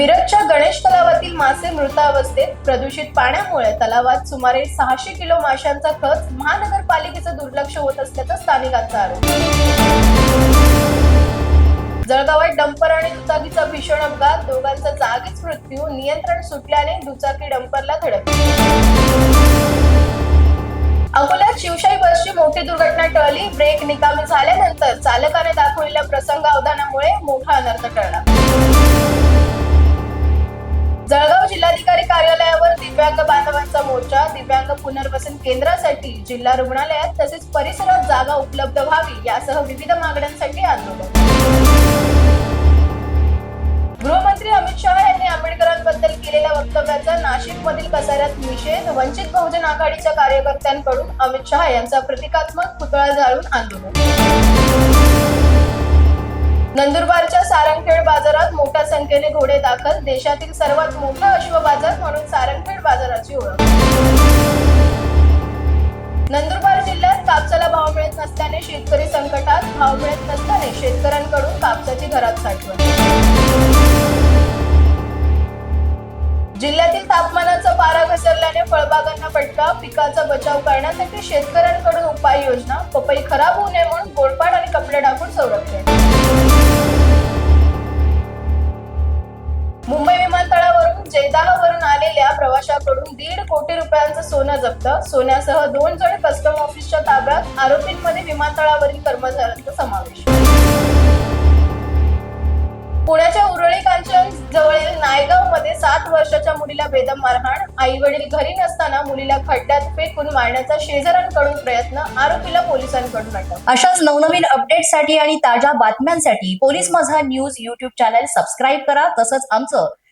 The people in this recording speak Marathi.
मिरकच्या गणेश तलावातील मासे मृतावस्थेत प्रदूषित पाण्यामुळे तलावात सुमारे सहाशे किलो माशांचा खच महानगरपालिकेचं दुर्लक्ष होत असल्याचा स्थानिकांचा आरोप. जळगावात डंपर आणि दुचाकीचा भीषण अपघात दोघांचा जागीच मृत्यू नियंत्रण सुटल्याने दुचाकी डंपरला धडकली अकोल्यात शिवशाही बसची मोठी दुर्घटना टळली. ब्रेक निकामी झाल्यानंतर चालकाने दाखवलेल्या बांधवांचा दिव्यांग पुनर्वसन केंद्रासाठी जिल्हा रुग्णालयात तसेच परिसरात जागा उपलब्ध व्हावी यासह विविध मागण्यांसाठी आंदोलन. गृहमंत्री अमित शहा यांनी आंबेडकरांबद्दल केलेल्या वक्तव्याचा नाशिकमधील कसाऱ्यात निषेध वंचित बहुजन आघाडीच्या कार्यकर्त्यांकडून अमित शहा यांचा प्रतिकात्मक पुतळा जाळून आंदोलन. नंदुरबारच्या सारंगखेड बाजारात मोठ्या संख्येने घोडे दाखल देशातील सर्वात मोठा अश्व बाजार म्हणून सारंगखेड बाजाराची ओळख. नंदुरबार जिल्ह्यात कापसाला भाव मिळत नसल्याने शेतकरी संकटात भाव मिळत नसल्याने शेतकऱ्यांकडून कापसाची घरात साठवण. जिल्ह्यातील तापमानाचा पारा घसरल्याने फळबागांना फटका पिकाचा बचाव करण्यासाठी शेतकऱ्यांकडून उपाययोजना पपई खराब होऊ नये म्हणून गोडपाड आणि कपडे टाकून संरक्षण. प्रवाशाकडून दीड कोटी रुपयांचं सोनं जप्त. सोन्यासह दोन जण कस्टम ऑफिसच्या ताब्यात आरोपींमध्ये विमानतळावरील कर्मचाऱ्यांचा समावेश. पुण्याच्या उरळी कांचन जवळील नायगावमध्ये सात वर्षाच्या मुलीला बेदम मारहाण. आई वडील घरी नसताना मुलीला खड्ड्यात फेकून मारण्याचा शेजाऱ्यांकडून प्रयत्न आरोपीला पोलिसांकडून अटक. अशाच नवनवीन अपडेटसाठी आणि ताज्या बातम्यांसाठी पोलीस माझा न्यूज युट्यूब चॅनल सबस्क्राईब करा. तसंच आमचं